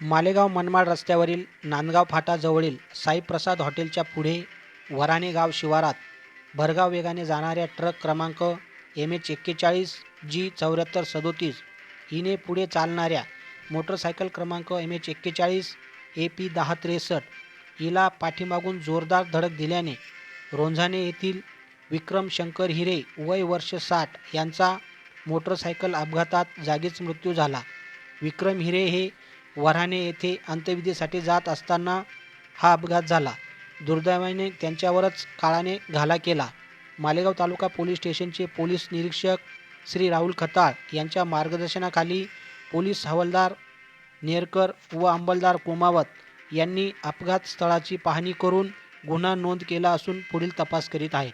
मालेगाव मनमाड रस्त्यावरील नांदगाव फाटाजवळील साईप्रसाद हॉटेलच्या पुढे वराणे गाव शिवारात भरगाव वेगाने जाणाऱ्या ट्रक क्रमांक एम एच एक्केचाळीस जी चौऱ्याहत्तर सदोतीस हिने पुढे चालणाऱ्या मोटरसायकल क्रमांक एम एच एक्केचाळीस ए पी दहा त्रेसष्ट हिला पाठीमागून जोरदार धडक दिल्याने रोंझाने येथील विक्रम शंकर हिरे वय वर्ष साठ यांचा मोटरसायकल अपघातात जागीच मृत्यू झाला. विक्रम हिरे हे वऱ्हाणे येथे अंत्यविधीसाठी जात असताना हा अपघात झाला. दुर्दैवाने त्यांच्यावरच काळाने घाला केला. मालेगाव तालुका पोलीस स्टेशनचे पोलीस निरीक्षक श्री राहुल खताळ यांच्या मार्गदर्शनाखाली पोलीस हवालदार नेरकर व अंमलदार कुमावत यांनी अपघात स्थळाची पाहणी करून गुन्हा नोंद केला असून पुढील तपास करीत आहेत.